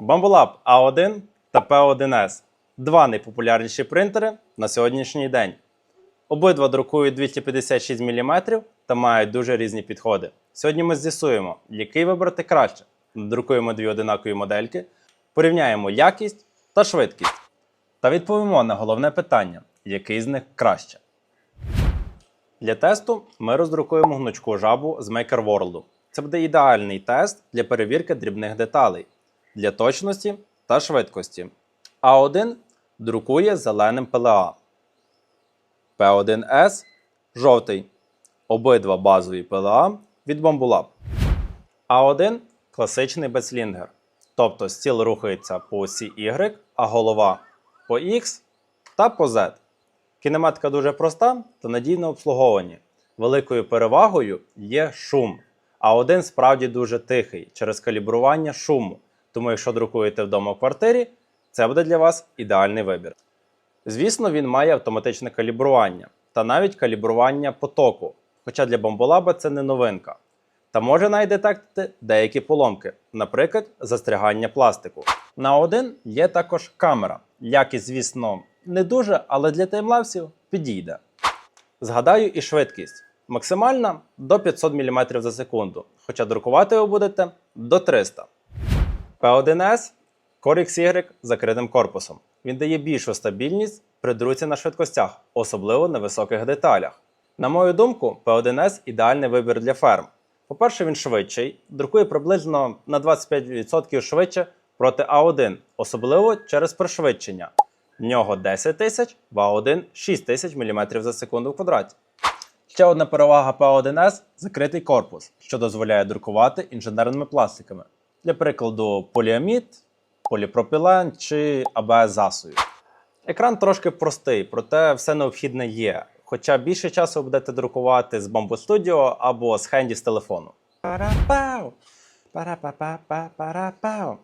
Bambolab A1 та P1S два найпопулярніші принтери на сьогоднішній день. Обидва друкують 256 мм та мають дуже різні підходи. Сьогодні ми з'ясуємо, який вибрати краще. Друкуємо дві одинакові модельки, порівняємо якість та швидкість. Та відповімо на головне питання, який з них краще. Для тесту ми роздрукуємо гнучку жабу з Maker World. Це буде ідеальний тест для перевірки дрібних деталей для точності та швидкості. А1 друкує зеленим PLA. P1S жовтий. Обидва базові PLA від Bambolab. А1 класичний безлінгер. Тобто стіл рухається по осі Y, а голова по X та по Z. Кінематика дуже проста та надійно обслуговані. Великою перевагою є шум. А один справді дуже тихий через калібрування шуму. Тому, якщо друкуєте вдома в квартирі, це буде для вас ідеальний вибір. Звісно, він має автоматичне калібрування та навіть калібрування потоку, хоча для бомболаба це не новинка. Та може навіть детектити деякі поломки, наприклад, застрягання пластику. На один є також камера. Якість, звісно, не дуже, але для таймлапсів підійде. Згадаю і швидкість. Максимальна до 500 мм за секунду, хоча друкувати ви будете до 300 P1S Core XY з закритим корпусом. Він дає більшу стабільність при друці на швидкостях, особливо на високих деталях. На мою думку, P1S ідеальний вибір для ферм. По-перше, він швидший, друкує приблизно на 25% швидше проти А1, особливо через пришвидшення. В нього 10 тисяч, в А1 6 тисяч мм за секунду в квадраті. Ще одна перевага P1S закритий корпус, що дозволяє друкувати інженерними пластиками. Для прикладу, поліамід, поліпропілен чи АБС засою. Екран трошки простий, проте все необхідне є. Хоча більше часу будете друкувати з Studio або з хенді з телефону. Парапау! Парапапапапарапау.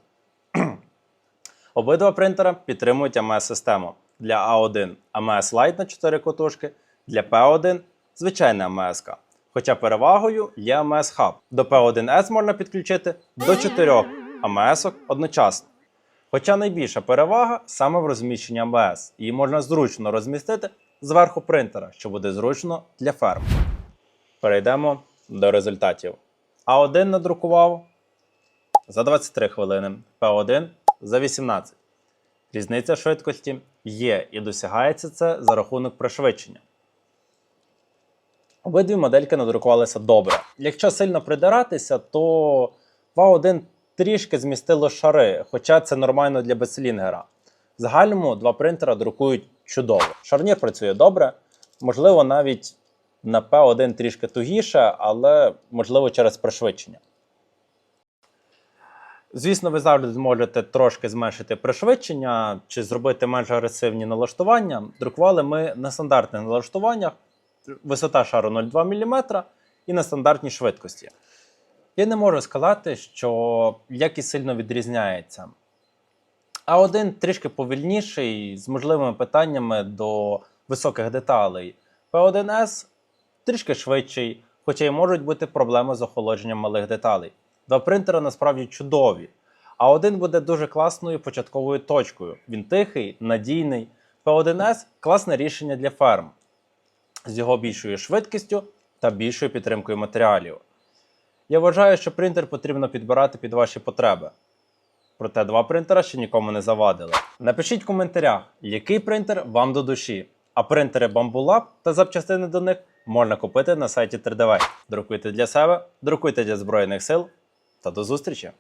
Обидва принтера підтримують АМС-систему. Для A1 AMS Lite на 4 котушки, для P1 звичайна АМС. Хоча перевагою є AMS Hub. До P1S можна підключити до 4 АМС одночасно. Хоча найбільша перевага саме в розміщенні АМС. Її можна зручно розмістити зверху принтера, що буде зручно для ферм. Перейдемо до результатів. А1 надрукував за 23 хвилини, P1 за 18. Різниця швидкості є і досягається це за рахунок пришвидшення. Обидві модельки надрукувалися добре. Якщо сильно придиратися, то в А1 трішки змістило шари, хоча це нормально для безслінгера. В загальному два принтера друкують чудово. Шарнір працює добре, можливо, навіть на P1 трішки тугіше, але можливо через пришвидшення. Звісно, ви завжди зможете трошки зменшити пришвидшення чи зробити менш агресивні налаштування. Друкували ми на стандартних налаштуваннях, висота шару 0,2 мм і на стандартній швидкості. Я не можу сказати, що якість сильно відрізняється. А один трішки повільніший, з можливими питаннями до високих деталей. P1S трішки швидший, хоча й можуть бути проблеми з охолодженням малих деталей. Два принтери насправді чудові. А один буде дуже класною початковою точкою. Він тихий, надійний. P1S класне рішення для ферм з його більшою швидкістю та більшою підтримкою матеріалів. Я вважаю, що принтер потрібно підбирати під ваші потреби. Проте два принтера ще нікому не завадили. Напишіть в коментарях, який принтер вам до душі. А принтери Bamboo Lab та запчастини до них можна купити на сайті 3DV. Друкуйте для себе, друкуйте для Збройних сил та до зустрічі!